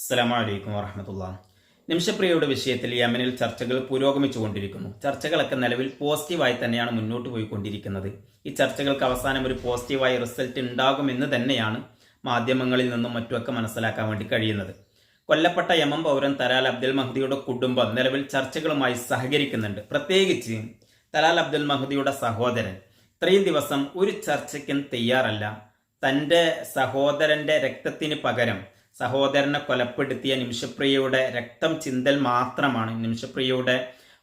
അസ്സലാമു അലൈക്കും വറഹമത്തുള്ള. നിമിഷപ്രിയയുടെ വിഷയത്തിൽ യമനിൽ ചർച്ചകൾ പുരോഗമിച്ചുകൊണ്ടിരിക്കുന്നു. ചർച്ചകളൊക്കെ നിലവിൽ പോസിറ്റീവായി തന്നെയാണ് മുന്നോട്ട് പോയിക്കൊണ്ടിരിക്കുന്നത്. ഈ ചർച്ചകൾക്ക് അവസാനം ഒരു പോസിറ്റീവായ റിസൾട്ട് ഉണ്ടാകുമെന്ന് തന്നെയാണ് മാധ്യമങ്ങളിൽ നിന്നും മറ്റുമൊക്കെ മനസ്സിലാക്കാൻ വേണ്ടി കഴിയുന്നത്. കൊല്ലപ്പെട്ട യമൻ പൗരൻ തലാൽ അബ്ദുൽ മഹദിയുടെ കുടുംബം നിലവിൽ ചർച്ചകളുമായി സഹകരിക്കുന്നുണ്ട്. പ്രത്യേകിച്ച് തലാൽ അബ്ദുൽ മഹദിയുടെ സഹോദരൻ. ഇത്രയും ദിവസം ഒരു ചർച്ചയ്ക്കും തയ്യാറല്ല. തന്റെ സഹോദരന്റെ രക്തത്തിന് പകരം സഹോദരനെ കൊലപ്പെടുത്തിയ നിമിഷപ്രിയയുടെ രക്തം ചിന്തൽ മാത്രമാണ്. നിമിഷപ്രിയയുടെ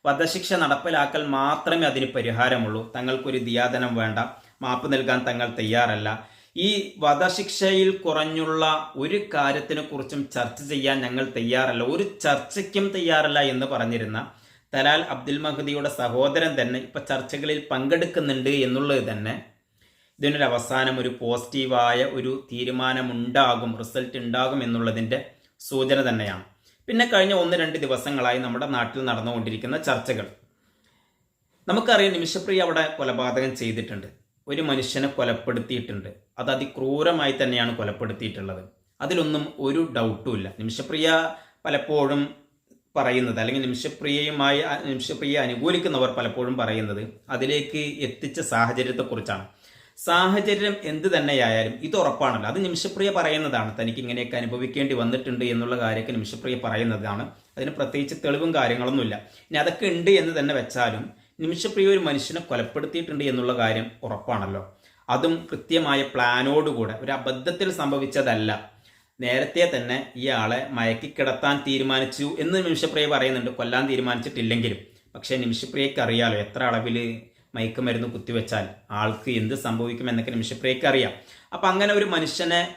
വധശിക്ഷ നടപ്പിലാക്കൽ മാത്രമേ അതിന് പരിഹാരമുള്ളൂ. തങ്ങൾക്കൊരു ദിയാദനം വേണ്ട. മാപ്പ് നൽകാൻ തങ്ങൾ തയ്യാറല്ല. ഈ വധശിക്ഷയിൽ കുറഞ്ഞുള്ള ഒരു കാര്യത്തിനെ കുറിച്ചും ചർച്ച ചെയ്യാൻ ഞങ്ങൾ തയ്യാറല്ല. ഒരു ചർച്ചയ്ക്കും തയ്യാറല്ല എന്ന് പറഞ്ഞിരുന്ന തലാൽ അബ്ദുൽ മഹദിയുടെ സഹോദരൻ തന്നെ ഇപ്പൊ ചർച്ചകളിൽ പങ്കെടുക്കുന്നുണ്ട് എന്നുള്ളത് തന്നെ ഇതിനൊരു അവസാനം ഒരു പോസിറ്റീവായ ഒരു തീരുമാനമുണ്ടാകും റിസൾട്ട് ഉണ്ടാകും എന്നുള്ളതിന്റെ സൂചന തന്നെയാണ്. പിന്നെ കഴിഞ്ഞ ഒന്ന് രണ്ട് ദിവസങ്ങളായി നമ്മുടെ നാട്ടിൽ നടന്നുകൊണ്ടിരിക്കുന്ന ചർച്ചകൾ. നമുക്കറിയാം നിമിഷപ്രിയ അവിടെ കൊലപാതകം ചെയ്തിട്ടുണ്ട്. ഒരു മനുഷ്യനെ കൊലപ്പെടുത്തിയിട്ടുണ്ട്. അത് അതിക്രൂരമായി തന്നെയാണ് കൊലപ്പെടുത്തിയിട്ടുള്ളത്. അതിലൊന്നും ഒരു ഡൗട്ടും ഇല്ല. നിമിഷപ്രിയ പലപ്പോഴും പറയുന്നത് അല്ലെങ്കിൽ നിമിഷപ്രിയയുമായി നിമിഷപ്രിയ അനുകൂലിക്കുന്നവർ പലപ്പോഴും പറയുന്നത് അതിലേക്ക് എത്തിച്ച സാഹചര്യത്തെക്കുറിച്ചാണ്. സാഹചര്യം എന്ത് തന്നെയായാലും ഇത് ഉറപ്പാണല്ലോ. അത് നിമിഷപ്രിയ പറയുന്നതാണ്. തനിക്ക് ഇങ്ങനെയൊക്കെ അനുഭവിക്കേണ്ടി വന്നിട്ടുണ്ട് എന്നുള്ള കാര്യമൊക്കെ നിമിഷപ്രിയ പറയുന്നതാണ്. അതിന് പ്രത്യേകിച്ച് തെളിവും കാര്യങ്ങളൊന്നുമില്ല. ഇനി അതൊക്കെ ഉണ്ട് എന്ന് തന്നെ വെച്ചാലും നിമിഷപ്രിയ ഒരു മനുഷ്യനെ കൊലപ്പെടുത്തിയിട്ടുണ്ട് എന്നുള്ള കാര്യം ഉറപ്പാണല്ലോ. അതും കൃത്യമായ പ്ലാനോടുകൂടെ. ഒരു അബദ്ധത്തിൽ സംഭവിച്ചതല്ല. നേരത്തെ തന്നെ ഇയാളെ മയക്കിക്കിടത്താൻ തീരുമാനിച്ചു എന്ന് നിമിഷപ്രിയ പറയുന്നുണ്ട്. കൊല്ലാൻ തീരുമാനിച്ചിട്ടില്ലെങ്കിലും. പക്ഷേ നിമിഷപ്രിയക്ക് അറിയാലോ എത്ര അളവിൽ മയക്കുമരുന്ന് കുത്തിവെച്ചാൽ ആൾക്ക് എന്ത് സംഭവിക്കും എന്നൊക്കെ നിമിഷപ്രിയക്ക് അറിയാം. അപ്പം അങ്ങനെ ഒരു മനുഷ്യനെ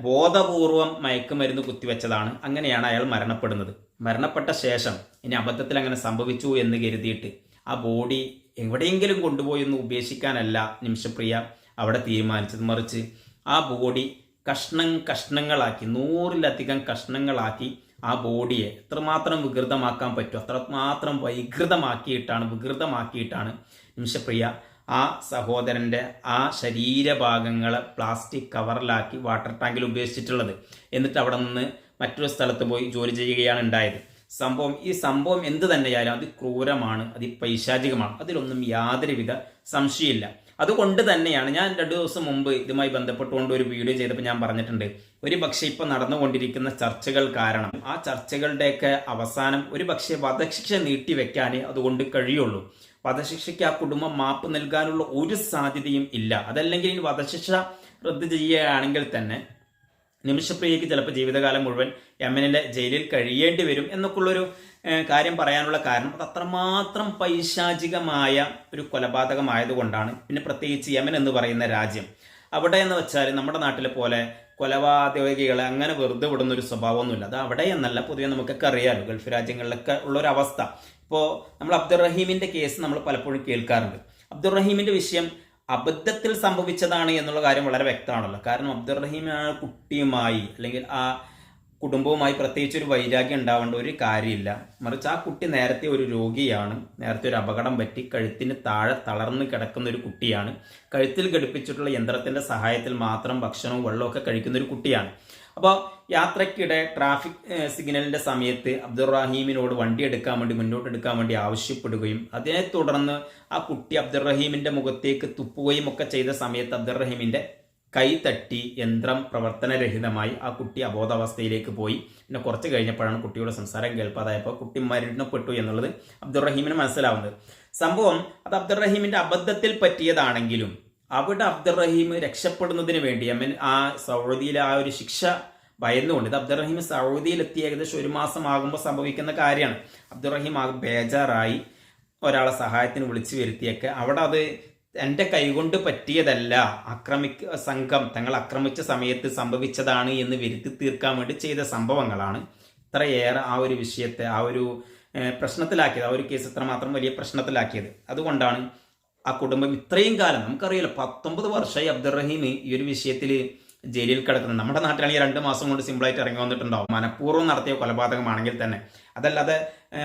ബോധപൂർവം മയക്കുമരുന്ന് കുത്തിവെച്ചതാണ്. അങ്ങനെയാണ് അയാൾ മരണപ്പെടുന്നത്. മരണപ്പെട്ട ശേഷം ഇനി അബദ്ധത്തിൽ അങ്ങനെ സംഭവിച്ചു എന്ന് കരുതിയിട്ട് ആ ബോഡി എവിടെയെങ്കിലും കൊണ്ടുപോയി ഒന്ന് ഉപേക്ഷിക്കാനല്ല നിമിഷപ്രിയ അവിടെ തീരുമാനിച്ചത്. മറിച്ച് ആ ബോഡി കഷ്ണം കഷ്ണങ്ങളാക്കി നൂറിലധികം കഷ്ണങ്ങളാക്കി ആ ബോഡിയെ എത്രമാത്രം വികൃതമാക്കാൻ പറ്റും അത്രമാത്രം വൈകൃതമാക്കിയിട്ടാണ് വികൃതമാക്കിയിട്ടാണ് നിമിഷപ്രിയ ആ സഹോദരന്റെ ആ ശരീരഭാഗങ്ങളെ പ്ലാസ്റ്റിക് കവറിലാക്കി വാട്ടർ ടാങ്കിൽ ഉപയോഗിച്ചിട്ടുള്ളത് എന്നിട്ട് അവിടെ നിന്ന് മറ്റൊരു സ്ഥലത്ത് പോയി ജോലി ചെയ്യുകയാണ് ഉണ്ടായത്. സംഭവം ഈ സംഭവം എന്ത് തന്നെയായാലും അത് ക്രൂരമാണ് അത് പൈശാചികമാണ്. അതിലൊന്നും യാതൊരുവിധ സംശയമില്ല അതുകൊണ്ട് തന്നെയാണ് ഞാൻ രണ്ടു ദിവസം മുമ്പ് ഇതുമായി ബന്ധപ്പെട്ടുകൊണ്ട് ഒരു വീഡിയോ ചെയ്തപ്പോൾ ഞാൻ പറഞ്ഞിട്ടുണ്ട്. ഒരു പക്ഷേ ഇപ്പം നടന്നുകൊണ്ടിരിക്കുന്ന ചർച്ചകൾ കാരണം ആ ചർച്ചകളുടെയൊക്കെ അവസാനം ഒരു പക്ഷേ വധശിക്ഷ നീട്ടിവെക്കാനേ അതുകൊണ്ട് കഴിയുള്ളൂ. വധശിക്ഷയ്ക്ക് ആ കുടുംബം മാപ്പ് നൽകാനുള്ള ഒരു സാധ്യതയും ഇല്ല. അതല്ലെങ്കിൽ വധശിക്ഷ റദ്ദ് ചെയ്യുകയാണെങ്കിൽ തന്നെ നിമിഷപ്രിയയ്ക്ക് ചിലപ്പോൾ ജീവിതകാലം മുഴുവൻ യമനിലെ ജയിലിൽ കഴിയേണ്ടി വരും എന്നൊക്കെയുള്ളൊരു കാര്യം പറയാനുള്ള കാരണം അത് അത്രമാത്രം പൈശാചികമായ ഒരു കൊലപാതകമായതുകൊണ്ടാണ്. പിന്നെ പ്രത്യേകിച്ച് യമൻ എന്ന് പറയുന്ന രാജ്യം. അവിടെ എന്ന് വെച്ചാൽ നമ്മുടെ നാട്ടിലെ പോലെ കൊലപാതകികളെ അങ്ങനെ വെറുതെ വിടുന്ന ഒരു സ്വഭാവമൊന്നുമില്ല. അത് അവിടെ എന്നല്ല പൊതുവെ നമുക്കൊക്കെ അറിയാമല്ലോ ഗൾഫ് രാജ്യങ്ങളിലൊക്കെ ഉള്ളൊരവസ്ഥ ഇപ്പോൾ നമ്മൾ അബ്ദുറഹീമിന്റെ കേസ് നമ്മൾ പലപ്പോഴും കേൾക്കാറുണ്ട്. അബ്ദുറഹീമിന്റെ വിഷയം അബദ്ധത്തിൽ സംഭവിച്ചതാണ് എന്നുള്ള കാര്യം വളരെ വ്യക്തമാണല്ലോ. കാരണം അബ്ദുറഹീം ആ കുട്ടിയുമായി അല്ലെങ്കിൽ ആ കുടുംബവുമായി പ്രത്യേകിച്ച് ഒരു വൈരാഗ്യം ഉണ്ടാവേണ്ട ഒരു കാര്യമില്ല. മറിച്ച് ആ കുട്ടി നേരത്തെ ഒരു രോഗിയാണ്. നേരത്തെ ഒരു അപകടം പറ്റി കഴുത്തിന് താഴെ തളർന്ന് കിടക്കുന്ന ഒരു കുട്ടിയാണ്. കഴുത്തിൽ ഘടിപ്പിച്ചിട്ടുള്ള യന്ത്രത്തിന്റെ സഹായത്തിൽ മാത്രം ഭക്ഷണവും വെള്ളവും ഒക്കെ കഴിക്കുന്ന ഒരു കുട്ടിയാണ്. അപ്പോൾ യാത്രയ്ക്കിടെ ട്രാഫിക് സിഗ്നലിന്റെ സമയത്ത് അബ്ദുറഹീമിനോട് വണ്ടി എടുക്കാൻ വേണ്ടി മുന്നോട്ട് എടുക്കാൻ വേണ്ടി ആവശ്യപ്പെടുകയും അതിനെ തുടർന്ന് ആ കുട്ടി അബ്ദുറഹീമിന്റെ മുഖത്തേക്ക് തുപ്പുകയും ഒക്കെ ചെയ്ത സമയത്ത് അബ്ദുറഹീമിന്റെ കൈ തട്ടി യന്ത്രം പ്രവർത്തനരഹിതമായി ആ കുട്ടി അബോധാവസ്ഥയിലേക്ക് പോയി. പിന്നെ കുറച്ച് കഴിഞ്ഞപ്പോഴാണ് കുട്ടിയുടെ സംസാരം കേൾപ്പാതായപ്പോൾ കുട്ടി മരണപ്പെട്ടു എന്നുള്ളത് അബ്ദുറഹീമിന് മനസ്സിലാവുന്നത്. സംഭവം അത് അബ്ദുറഹീമിന്റെ അബദ്ധത്തിൽ പറ്റിയതാണെങ്കിലും അവിടെ അബ്ദുറഹീം രക്ഷപ്പെടുന്നതിന് വേണ്ടി അമ്മൻ ആ സൗദിയിലെ ആ ഒരു ശിക്ഷ ഭയന്നുകൊണ്ട് ഇത് അബ്ദുറഹീം സൗദിയിലെത്തി ഏകദേശം ഒരു മാസം ആകുമ്പോൾ സംഭവിക്കുന്ന കാര്യമാണ്. അബ്ദുറഹീം ആ ബേജാറായി ഒരാളെ സഹായത്തിന് വിളിച്ചു വരുത്തിയൊക്കെ. അവിടെ അത് എന്റെ കൈകൊണ്ട് പറ്റിയതല്ല. ആക്രമിക്ക സംഘം തങ്ങൾ ആക്രമിച്ച സമയത്ത് സംഭവിച്ചതാണ് എന്ന് വരുത്തി തീർക്കാൻ വേണ്ടി ചെയ്ത സംഭവങ്ങളാണ്. ഇത്രയേറെ ആ ഒരു വിഷയത്തെ ആ ഒരു പ്രശ്നത്തിലാക്കിയത്. ആ ഒരു കേസ് ഇത്രമാത്രം വലിയ പ്രശ്നത്തിലാക്കിയത്. അതുകൊണ്ടാണ് ആ കുടുംബം ഇത്രയും കാലം നമുക്കറിയാലോ പത്തൊമ്പത് വർഷമായി അബ്ദുറഹീം ഈ ഒരു വിഷയത്തിൽ ജയിലിൽ കിടക്കുന്നത് നമ്മുടെ നാട്ടിലാണെങ്കിൽ രണ്ട് മാസം കൊണ്ട് സിമ്പിളായിട്ട് ഇറങ്ങി വന്നിട്ടുണ്ടാവും. മനഃപൂർവം നടത്തിയ കൊലപാതകമാണെങ്കിൽ തന്നെ. അതല്ലാതെ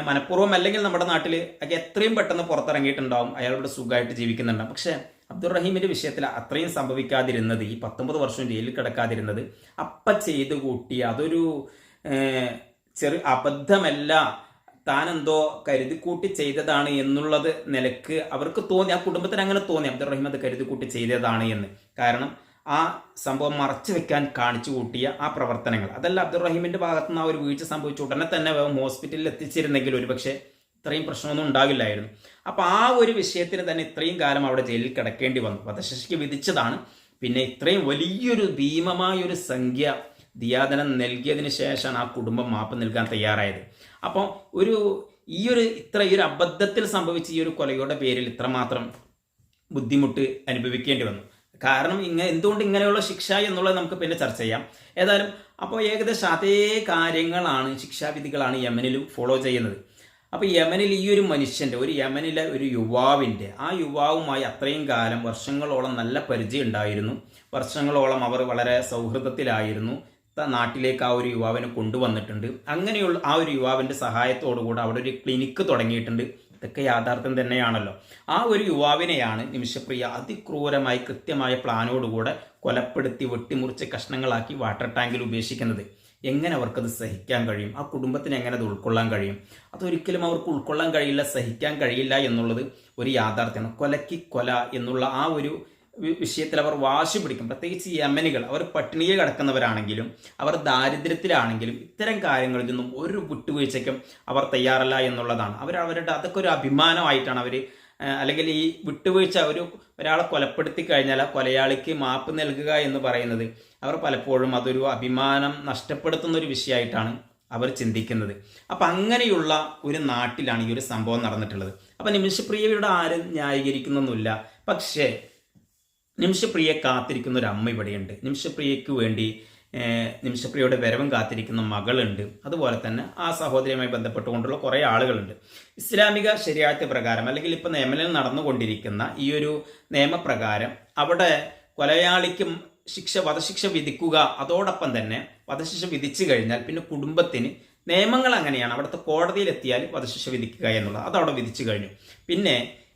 മനഃപൂർവം അല്ലെങ്കിൽ നമ്മുടെ നാട്ടിൽ ഒക്കെ എത്രയും പെട്ടെന്ന് പുറത്തിറങ്ങിയിട്ടുണ്ടാവും. അയാളോട് സുഖമായിട്ട് ജീവിക്കുന്നുണ്ടാവും പക്ഷേ അബ്ദുറഹീമിന്റെ വിഷയത്തിൽ അത്രയും സംഭവിക്കാതിരുന്നത് ഈ പത്തൊമ്പത് വർഷം ജയിലിൽ കിടക്കാതിരുന്നത് അപ്പം ചെയ്തു കൂട്ടി അതൊരു ചെറു അബദ്ധമല്ല താനെന്തോ കരുതിക്കൂട്ടി ചെയ്തതാണ് എന്നുള്ളത് നിലയ്ക്ക് അവർക്ക് തോന്നി ആ കുടുംബത്തിന് അങ്ങനെ തോന്നി. അബ്ദുറഹീം അത് കരുതിക്കൂട്ടി ചെയ്തതാണ് എന്ന്. കാരണം ആ സംഭവം മറച്ചു വെക്കാൻ കാണിച്ചു കൂട്ടിയ ആ പ്രവർത്തനങ്ങൾ. അതല്ല അബ്ദുറഹീമിന്റെ ഭാഗത്തു നിന്ന് ആ ഒരു വീഴ്ച സംഭവിച്ച ഉടനെ തന്നെ ഹോസ്പിറ്റലിൽ എത്തിച്ചിരുന്നെങ്കിൽ ഒരുപക്ഷെ ഇത്രയും പ്രശ്നമൊന്നും ഉണ്ടാകില്ലായിരുന്നു അപ്പൊ ആ ഒരു വിഷയത്തിന് തന്നെ ഇത്രയും കാലം അവിടെ ജയിലിൽ കിടക്കേണ്ടി വന്നു. വധശിക്ഷയ്ക്ക് വിധിച്ചതാണ്. പിന്നെ ഇത്രയും വലിയൊരു ഭീമമായ ഒരു സംഖ്യ ദിയാദനം നൽകിയതിന് ശേഷമാണ് ആ കുടുംബം മാപ്പ് നൽകാൻ തയ്യാറായത്. അപ്പോൾ ഒരു ഈ ഒരു ഇത്ര ഈ ഒരു അബദ്ധത്തിൽ സംഭവിച്ച ഈ ഒരു കൊലയുടെ പേരിൽ ഇത്രമാത്രം ബുദ്ധിമുട്ട് അനുഭവിക്കേണ്ടി വന്നു. കാരണം ഇങ്ങനെ എന്തുകൊണ്ട് ഇങ്ങനെയുള്ള ശിക്ഷ എന്നുള്ളത് നമുക്ക് പിന്നെ ചർച്ച ചെയ്യാം. ഏതായാലും അപ്പോൾ ഏകദേശം അതേ കാര്യങ്ങളാണ് ശിക്ഷാവിധികളാണ് യമനിലും ഫോളോ ചെയ്യുന്നത്. അപ്പോൾ യമനിൽ ഈ ഒരു മനുഷ്യന്റെ ഒരു യമനിലെ ഒരു യുവാവിന്റെ ആ യുവാവുമായി അത്രയും കാലം വർഷങ്ങളോളം നല്ല പരിചയം ഉണ്ടായിരുന്നു. വർഷങ്ങളോളം അവർ വളരെ സൗഹൃദത്തിലായിരുന്നു. നാട്ടിലേക്ക് ആ ഒരു യുവാവിനെ കൊണ്ടുവന്നിട്ടുണ്ട്. അങ്ങനെയുള്ള ആ ഒരു യുവാവിന്റെ സഹായത്തോടു കൂടെ അവിടെ ഒരു ക്ലിനിക്ക് തുടങ്ങിയിട്ടുണ്ട്. ഇതൊക്കെ യാഥാർത്ഥ്യം തന്നെയാണല്ലോ. ആ ഒരു യുവാവിനെയാണ് നിമിഷപ്രിയ അതിക്രൂരമായി കൃത്യമായ പ്ലാനോടുകൂടെ കൊലപ്പെടുത്തി വെട്ടിമുറിച്ച് കഷ്ണങ്ങളാക്കി വാട്ടർ ടാങ്കിൽ ഉപേക്ഷിക്കുന്നത്. എങ്ങനെ അവർക്കത് സഹിക്കാൻ കഴിയും? ആ കുടുംബത്തിന് എങ്ങനെ അത് ഉൾക്കൊള്ളാൻ കഴിയും? അതൊരിക്കലും അവർക്ക് ഉൾക്കൊള്ളാൻ കഴിയില്ല സഹിക്കാൻ കഴിയില്ല എന്നുള്ളത് ഒരു യാഥാർത്ഥ്യമാണ്. കൊലയ്ക്ക് കൊല എന്നുള്ള ആ ഒരു വിഷയത്തിൽ അവർ വാശി പിടിക്കും. പ്രത്യേകിച്ച് യമനികൾ അവർ പട്ടിണിയിൽ കിടക്കുന്നവരാണെങ്കിലും അവർ ദാരിദ്ര്യത്തിലാണെങ്കിലും ഇത്തരം കാര്യങ്ങളിൽ നിന്നും ഒരു വിട്ടുവീഴ്ചയ്ക്കും അവർ തയ്യാറല്ല എന്നുള്ളതാണ്. അവർ അവരുടെ അതൊക്കെ ഒരു അഭിമാനമായിട്ടാണ് അവർ അല്ലെങ്കിൽ ഈ വിട്ടുവീഴ്ച ഒരു ഒരാളെ കൊലപ്പെടുത്തി കഴിഞ്ഞാൽ ആ കൊലയാളിക്ക് മാപ്പ് നൽകുക എന്ന് പറയുന്നത് അവർ പലപ്പോഴും അതൊരു അഭിമാനം നഷ്ടപ്പെടുത്തുന്ന ഒരു വിഷയമായിട്ടാണ് അവർ ചിന്തിക്കുന്നത്. അപ്പം അങ്ങനെയുള്ള ഒരു നാട്ടിലാണ് ഈ ഒരു സംഭവം നടന്നിട്ടുള്ളത്. അപ്പം നിമിഷപ്രിയയുടെ ആരും ന്യായീകരിക്കുന്നൊന്നുമില്ല. പക്ഷേ നിമിഷപ്രിയയെ കാത്തിരിക്കുന്ന ഒരു അമ്മ ഇവിടെയുണ്ട്. നിമിഷപ്രിയയ്ക്ക് വേണ്ടി നിമിഷപ്രിയയുടെ വരവും കാത്തിരിക്കുന്ന മകളുണ്ട്. അതുപോലെ തന്നെ ആ സഹോദരിയുമായി ബന്ധപ്പെട്ടുകൊണ്ടുള്ള കുറേ ആളുകളുണ്ട്. ഇസ്ലാമിക ശരിയാഴ്ച പ്രകാരം അല്ലെങ്കിൽ ഇപ്പോൾ നിയമനം നടന്നുകൊണ്ടിരിക്കുന്ന ഈ ഒരു നിയമപ്രകാരം അവിടെ കൊലയാളിക്കും ശിക്ഷ വധശിക്ഷ വിധിക്കുക അതോടൊപ്പം തന്നെ വധശിക്ഷ വിധിച്ചു കഴിഞ്ഞാൽ പിന്നെ കുടുംബത്തിന് നിയമങ്ങൾ അങ്ങനെയാണ്. അവിടുത്തെ കോടതിയിലെത്തിയാൽ വധശിക്ഷ വിധിക്കുക എന്നുള്ളത്. അതവിടെ വിധിച്ചു കഴിഞ്ഞു. പിന്നെ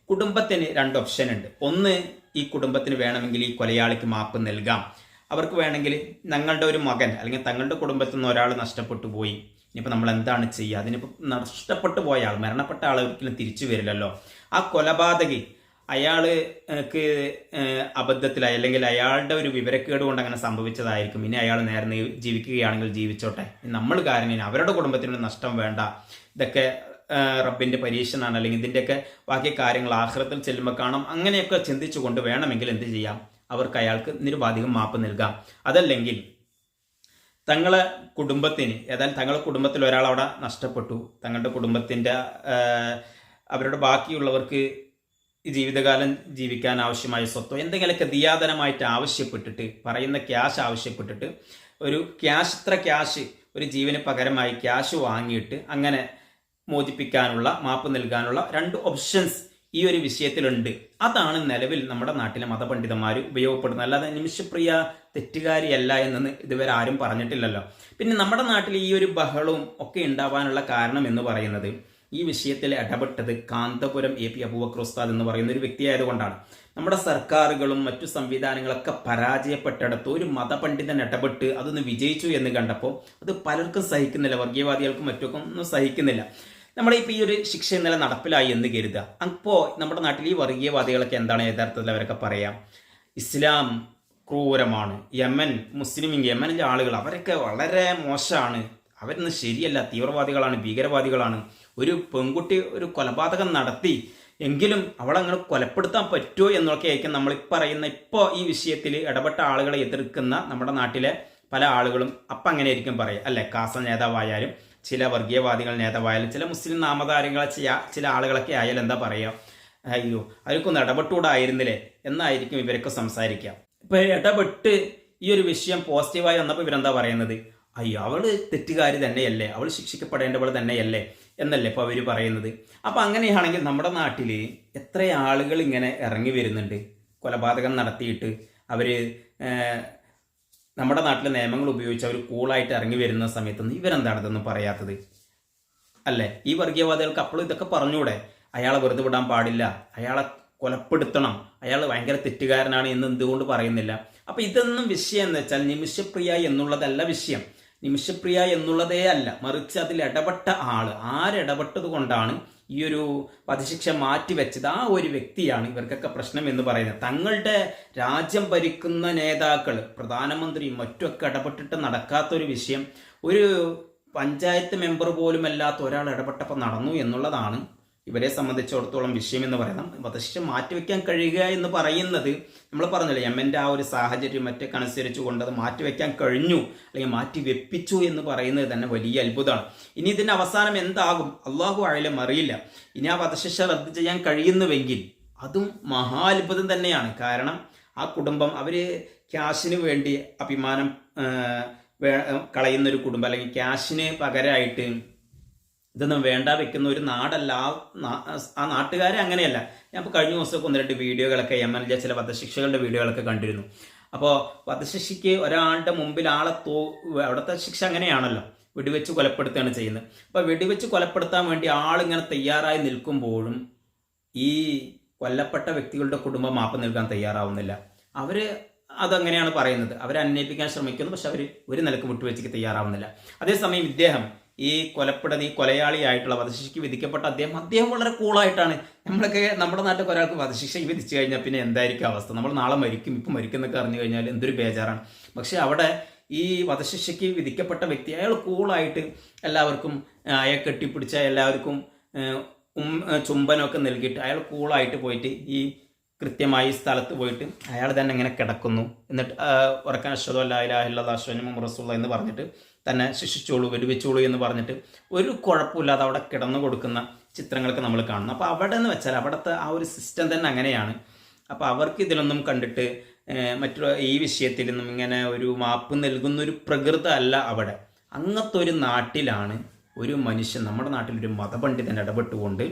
കുടുംബത്തിന് രണ്ട് ഓപ്ഷൻ ഉണ്ട്. ഒന്ന് ഈ കുടുംബത്തിന് വേണമെങ്കിൽ ഈ കൊലയാളിക്ക് മാപ്പ് നൽകാം. അവർക്ക് വേണമെങ്കിൽ ഞങ്ങളുടെ ഒരു മകൻ അല്ലെങ്കിൽ തങ്ങളുടെ കുടുംബത്തിൽ നിന്ന് ഒരാൾ നഷ്ടപ്പെട്ടു പോയി. ഇനിയിപ്പോൾ നമ്മൾ എന്താണ് ചെയ്യുക? അതിനിപ്പോൾ നഷ്ടപ്പെട്ടു പോയ ആൾ മരണപ്പെട്ട ആൾ ഒരിക്കലും തിരിച്ചു വരില്ലല്ലോ. ആ കൊലപാതകി അയാൾക്ക് അബദ്ധത്തിലായി അല്ലെങ്കിൽ അയാളുടെ ഒരു വിവരക്കേട് കൊണ്ട് അങ്ങനെ സംഭവിച്ചതായിരിക്കും. ഇനി അയാൾ നേരെ ജീവിക്കുകയാണെങ്കിൽ ജീവിച്ചോട്ടെ. നമ്മൾ കാരണം അവരുടെ കുടുംബത്തിനൊരു നഷ്ടം വേണ്ട. ഇതൊക്കെ ആ, പരീക്ഷനാണ്. അല്ലെങ്കിൽ ഇതിന്റെയൊക്കെ ബാക്കി കാര്യങ്ങൾ ആഹ്രത്തിൽ ചെല്ലുമ്പോൾ കാണാം. അങ്ങനെയൊക്കെ ചിന്തിച്ചു കൊണ്ട് വേണമെങ്കിൽ എന്ത് ചെയ്യാം? അവർക്ക് അയാൾക്ക് നിരുപാധികം മാപ്പ് നൽകാം. അതല്ലെങ്കിൽ തങ്ങളെ കുടുംബത്തിന് ഏതായാലും തങ്ങളുടെ കുടുംബത്തിൽ ഒരാൾ അവിടെ നഷ്ടപ്പെട്ടു. തങ്ങളുടെ കുടുംബത്തിന്റെ അവരുടെ ബാക്കിയുള്ളവർക്ക് ജീവിതകാലം ജീവിക്കാൻ ആവശ്യമായ സ്വത്തോ എന്തെങ്കിലുമൊക്കെ ദിയാതനമായിട്ട് ആവശ്യപ്പെട്ടിട്ട് പറയുന്ന ക്യാഷ് ആവശ്യപ്പെട്ടിട്ട് ഒരു ക്യാഷ് ഇത്ര ക്യാഷ് ഒരു ജീവന് പകരമായി ക്യാഷ് വാങ്ങിയിട്ട് അങ്ങനെ മോചിപ്പിക്കാനുള്ള മാപ്പ് നൽകാനുള്ള രണ്ട് ഓപ്ഷൻസ് ഈ ഒരു വിഷയത്തിലുണ്ട്. അതാണ് നിലവിൽ നമ്മുടെ നാട്ടിലെ മതപണ്ഡിതന്മാർ ഉപയോഗപ്പെടുന്നത് അല്ലാതെ നിമിഷപ്രിയ തെറ്റുകാരിയല്ല എന്ന് ഇതുവരെ ആരും പറഞ്ഞിട്ടില്ലല്ലോ. പിന്നെ നമ്മുടെ നാട്ടിൽ ഈ ഒരു ബഹളവും ഒക്കെ ഉണ്ടാവാനുള്ള കാരണം എന്ന് പറയുന്നത് ഈ വിഷയത്തിൽ ഇടപെട്ടത് കാന്തപുരം എ പി അബൂബക്കർ ഉസ്താദ് എന്ന് പറയുന്ന ഒരു വ്യക്തിയായതുകൊണ്ടാണ്. നമ്മുടെ സർക്കാരുകളും മറ്റു സംവിധാനങ്ങളൊക്കെ പരാജയപ്പെട്ടിടത്ത് ഒരു മതപണ്ഡിതൻ ഇടപെട്ട് അതൊന്ന് വിജയിച്ചു എന്ന് കണ്ടപ്പോൾ അത് പലർക്കും സഹിക്കുന്നില്ല. വർഗീയവാദികൾക്കും മറ്റൊക്കെ ഒന്നും സഹിക്കുന്നില്ല. നമ്മുടെ ഇപ്പോൾ ഈ ഒരു ശിക്ഷ ഇന്നലെ നടപ്പിലായി എന്ന് കരുതുക. അപ്പോൾ നമ്മുടെ നാട്ടിൽ ഈ വർഗീയവാദികളൊക്കെ എന്താണ് യഥാർത്ഥത്തിൽ അവരൊക്കെ പറയാം? ഇസ്ലാം ക്രൂരമാണ്. യമൻ മുസ്ലിം യമനിലെ ആളുകൾ അവരൊക്കെ വളരെ മോശമാണ് അവരൊന്നും ശരിയല്ല. തീവ്രവാദികളാണ് ഭീകരവാദികളാണ്. ഒരു പെൺകുട്ടി ഒരു കൊലപാതകം നടത്തി എങ്കിലും അവളങ്ങനെ കൊലപ്പെടുത്താൻ പറ്റുമോ എന്നൊക്കെ ആയിരിക്കും നമ്മൾ പറയുന്ന ഇപ്പോൾ ഈ വിഷയത്തിൽ ഇടപെട്ട ആളുകളെ എതിർക്കുന്ന നമ്മുടെ നാട്ടിലെ പല ആളുകളും അപ്പം അങ്ങനെ ആയിരിക്കും പറയുക അല്ലെ? കാസ നേതാവായാലും ചില വർഗീയവാദികൾ നേതാവായാലും ചില മുസ്ലിം നാമധാരങ്ങളെ ചില- ആളുകളൊക്കെ ആയാലും എന്താ പറയുക അയ്യോ അവർക്കൊന്ന് ഇടപെട്ടുകൂടായിരുന്നില്ലേ എന്നായിരിക്കും ഇവരൊക്കെ സംസാരിക്കുക. ഇപ്പൊ ഇടപെട്ട് ഈ ഒരു വിഷയം പോസിറ്റീവായി വന്നപ്പോൾ ഇവരെന്താ പറയുന്നത്? അയ്യോ അവൾ തെറ്റുകാരി തന്നെയല്ലേ അവൾ ശിക്ഷിക്കപ്പെടേണ്ടവൾ തന്നെയല്ലേ എന്നല്ലേ ഇപ്പൊ അവർ പറയുന്നത്. അപ്പൊ അങ്ങനെയാണെങ്കിൽ നമ്മുടെ നാട്ടിൽ എത്ര ആളുകൾ ഇങ്ങനെ ഇറങ്ങി വരുന്നുണ്ട്? കൊലപാതകം നടത്തിയിട്ട് ഏഹ്, നമ്മുടെ നാട്ടിലെ നിയമങ്ങൾ ഉപയോഗിച്ച് അവർ കൂളായിട്ട് ഇറങ്ങി വരുന്ന സമയത്തൊന്നും ഇവരെന്താണ് ഇതൊന്നും പറയാത്തത്? അല്ലേ? ഈ വർഗീയവാദികൾക്ക് അപ്പോഴും ഇതൊക്കെ പറഞ്ഞൂടെ? അയാളെ വെറുതെ വിടാൻ പാടില്ല. അയാളെ കൊലപ്പെടുത്തണം. അയാൾ ഭയങ്കര തെറ്റുകാരനാണ് എന്ന് എന്തുകൊണ്ട് പറയുന്നില്ല? അപ്പൊ ഇതൊന്നും വിഷയം എന്ന് വെച്ചാൽ നിമിഷപ്രിയ എന്നുള്ളതല്ല വിഷയം. നിമിഷപ്രിയ എന്നുള്ളതേ അല്ല. മറിച്ച് അതിൽ ഇടപെട്ട ആൾ. ആരിടപെട്ടത് കൊണ്ടാണ് ഈ ഒരു വധശിക്ഷ മാറ്റിവെച്ചത് ആ ഒരു വ്യക്തിയാണ് ഇവർക്കൊക്കെ പ്രശ്നം എന്ന് പറയുന്നത്. തങ്ങളുടെ രാജ്യം ഭരിക്കുന്ന നേതാക്കൾ പ്രധാനമന്ത്രിയും മറ്റുമൊക്കെ ഇടപെട്ടിട്ട് നടക്കാത്തൊരു വിഷയം. ഒരു പഞ്ചായത്ത് മെമ്പർ പോലും അല്ലാത്ത ഒരാൾ ഇടപെട്ടപ്പോൾ നടന്നു എന്നുള്ളതാണ് ഇവരെ സംബന്ധിച്ചിടത്തോളം വിഷയം എന്ന് പറയുന്നത് വധശിക്ഷ മാറ്റിവെക്കാൻ കഴിയുക എന്ന് പറയുന്നത് നമ്മൾ പറഞ്ഞില്ലേ എമ്മന്റെ ആ ഒരു സാഹചര്യം മറ്റൊക്കെ അനുസരിച്ച് കൊണ്ട് അത് മാറ്റിവെക്കാൻ കഴിഞ്ഞു അല്ലെങ്കിൽ മാറ്റി വെപ്പിച്ചു എന്ന് പറയുന്നത് തന്നെ വലിയ അത്ഭുതമാണ്. ഇനി ഇതിന്റെ അവസാനം എന്താകും? അള്ളാഹു ആയാലും അറിയില്ല. ഇനി ആ വധശിക്ഷ റദ്ദ് ചെയ്യാൻ കഴിയുന്നുവെങ്കിൽ അതും മഹാ അത്ഭുതം തന്നെയാണ്. കാരണം ആ കുടുംബം അവർ ക്യാഷിന് വേണ്ടി അഭിമാനം കളയുന്നൊരു കുടുംബം അല്ലെങ്കിൽ ക്യാഷിന് പകരമായിട്ട് ഇതൊന്നും വേണ്ട വെക്കുന്ന ഒരു നാടല്ല. ആ നാട്ടുകാരെ അങ്ങനെയല്ല. ഞാൻ ഇപ്പോൾ കഴിഞ്ഞ ദിവസമൊക്കെ ഒന്ന് രണ്ട് വീഡിയോകളൊക്കെ എം എൽ ചില വധശിക്ഷകളുടെ വീഡിയോകളൊക്കെ കണ്ടിരുന്നു. അപ്പോൾ വധശിക്ഷയ്ക്ക് ഒരാളുടെ മുമ്പിൽ ആളെ തോ അവിടുത്തെ ശിക്ഷ അങ്ങനെയാണല്ലോ. വെടിവെച്ച് കൊലപ്പെടുത്തുകയാണ് ചെയ്യുന്നത്. അപ്പോൾ വെടിവെച്ച് കൊലപ്പെടുത്താൻ വേണ്ടി ആളിങ്ങനെ തയ്യാറായി നിൽക്കുമ്പോഴും ഈ കൊല്ലപ്പെട്ട വ്യക്തികളുടെ കുടുംബം മാപ്പ് നൽകാൻ തയ്യാറാവുന്നില്ല. അവർ അതങ്ങനെയാണ് പറയുന്നത്. അവരെ അന്വേഷിക്കാൻ ശ്രമിക്കുന്നു. പക്ഷെ അവർ ഒരു നിലയ്ക്ക് വിട്ടുവെച്ചിക്ക് തയ്യാറാവുന്നില്ല. അതേസമയം ഇദ്ദേഹം ഈ കൊലപ്പെടുന്ന ഈ കൊലയാളിയായിട്ടുള്ള വധശിക്ഷയ്ക്ക് വിധിക്കപ്പെട്ട അദ്ദേഹം അദ്ദേഹം വളരെ കൂളായിട്ടാണ് നമ്മളൊക്കെ നമ്മുടെ നാട്ടിൽ ഒരാൾക്ക് വധശിക്ഷ വിധിച്ചു കഴിഞ്ഞാൽ പിന്നെ എന്തായിരിക്കും അവസ്ഥ? നമ്മൾ നാളെ മരിക്കും ഇപ്പം മരിക്കും എന്നൊക്കെ അറിഞ്ഞു കഴിഞ്ഞാൽ എന്തൊരു ബേജാറാണ്. പക്ഷെ അവിടെ ഈ വധശിക്ഷയ്ക്ക് വിധിക്കപ്പെട്ട വ്യക്തി അയാൾ കൂളായിട്ട് എല്ലാവർക്കും അയാൾ കെട്ടിപ്പിടിച്ച എല്ലാവർക്കും ഉം ചുംബനമൊക്കെ നൽകിയിട്ട് അയാൾ കൂളായിട്ട് പോയിട്ട് ഈ കൃത്യമായി സ്ഥലത്ത് പോയിട്ട് അയാൾ തന്നെ ഇങ്ങനെ കിടക്കുന്നു. എന്നിട്ട് ഉറക്കാൻ അശ്വതോ അല്ലാഹില്ല അശ്വനും റസൂള്ള എന്ന് പറഞ്ഞിട്ട് തന്നെ ശിക്ഷിച്ചോളൂ വെടിവെച്ചോളൂ എന്ന് പറഞ്ഞിട്ട് ഒരു കുഴപ്പമില്ലാതെ അവിടെ കിടന്നു കൊടുക്കുന്ന ചിത്രങ്ങളൊക്കെ നമ്മൾ കാണുന്നു. അപ്പോൾ അവിടെ എന്ന് വെച്ചാൽ അവിടുത്തെ ആ ഒരു സിസ്റ്റം തന്നെ അങ്ങനെയാണ്. അപ്പോൾ അവർക്ക് ഇതിലൊന്നും കണ്ടിട്ട് മറ്റുള്ള ഈ വിഷയത്തിൽ നിന്നും ഇങ്ങനെ ഒരു മാപ്പ് നൽകുന്ന ഒരു പ്രകൃത അല്ല അവിടെ. അങ്ങനത്തെ ഒരു നാട്ടിലാണ് ഒരു മനുഷ്യൻ നമ്മുടെ നാട്ടിലൊരു മതപണ്ഡിതൻ ഇടപെട്ടുകൊണ്ട്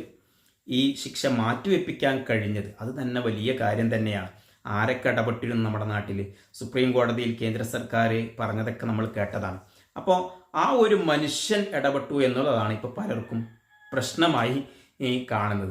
ഈ ശിക്ഷ മാറ്റിവെപ്പിക്കാൻ കഴിഞ്ഞത്. അത് തന്നെ വലിയ കാര്യം തന്നെയാണ്. ആരൊക്കെ ഇടപെട്ടിരുന്നു നമ്മുടെ നാട്ടിൽ സുപ്രീം കോടതിയിൽ കേന്ദ്ര സർക്കാർ പറഞ്ഞതൊക്കെ നമ്മൾ കേട്ടതാണ്. അപ്പോൾ ആ ഒരു മനുഷ്യൻ ഇടപെട്ടു എന്നുള്ളതാണ് ഇപ്പോൾ പലർക്കും പ്രശ്നമായി ഈ കാണുന്നത്.